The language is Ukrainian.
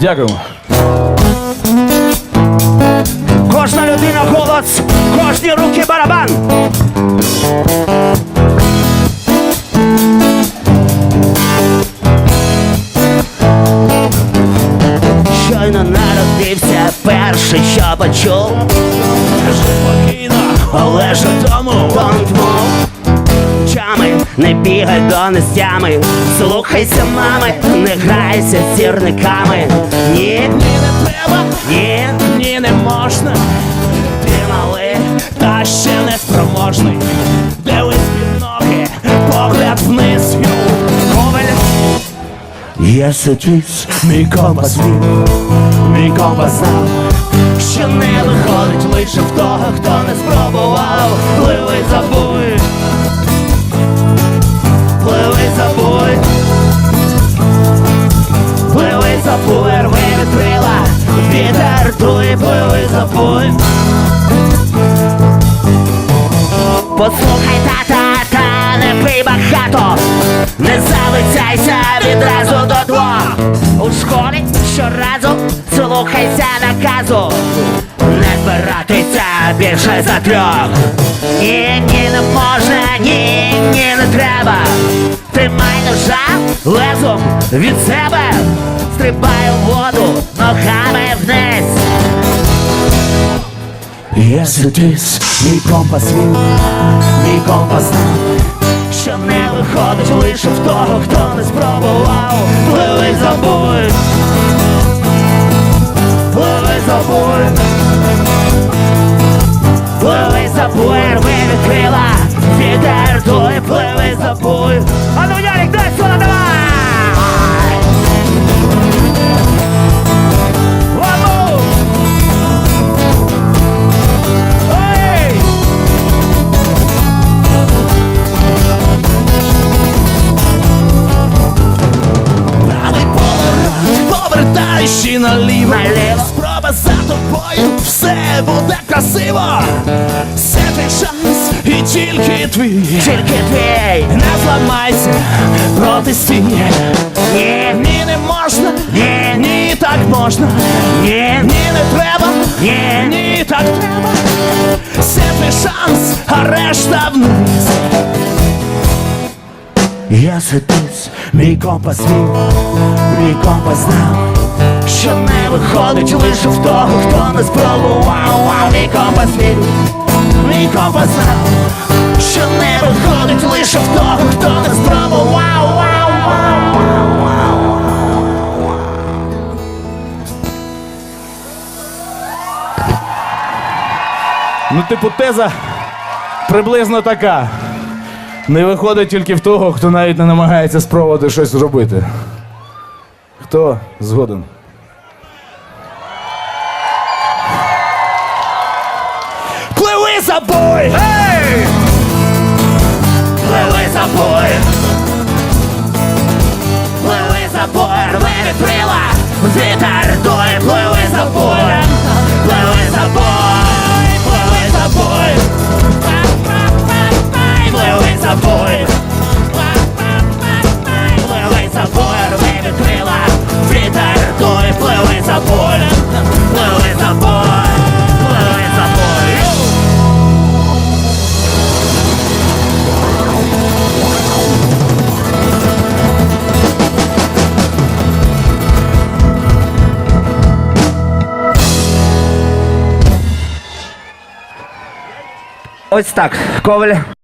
Дякуємо. Кожна людина голос, кожні руки барабан. Щойно народився перший, що почув. Спокійно, Але ж тому не бігай до нестями Слухайся, мами, не грайся з сірниками Ні, ні не треба, ні, ні не можна, ти малий та ще не спроможний. Дивись під ноги, погляд вниз, it is мій компас він, мій компас знав, Що не виходить лише в того, хто не спробував. Пливи забуй Послухай, тата, та не пий багато. Не залицяйся відразу до двох. У школі щоразу слухайся наказу. Не збиратися більше за трьох. Ні, ні, не можна, ні, ні, не треба. Тримай ножа лезом від себе. Стрибай у воду ногами вниз It is, мій компас він, мій компас. Знав, Що не виходить лише в того, хто не спробував. Пливи забудь Пливи забудь Пливи забудь, рви від крила Вітер дує, пливи забудь все буде красиво. Це твій шанс, і тільки твій. Тільки твій Не зламайся, протестій. Ні, Ні, не можна, Ні. ні, так можна. ні, Ні, не треба, Ні. ні, так треба. Це твій шанс, а решта вниз. Yes, it мій компас він, мій компас знав, що не виходить лише в того, хто не спробував, а мій компас він, мій компас знав, що не виходить лише в того, хто не спробував. Ну, типу, теза приблизно така. Не виходить тільки в того, хто навіть не намагається спробувати щось зробити. Хто згоден? Пливи за эй, Ей! Пливи за бой, пливи за бой, рви відкрила, вітер дує, пливи за Ось так, Коваль.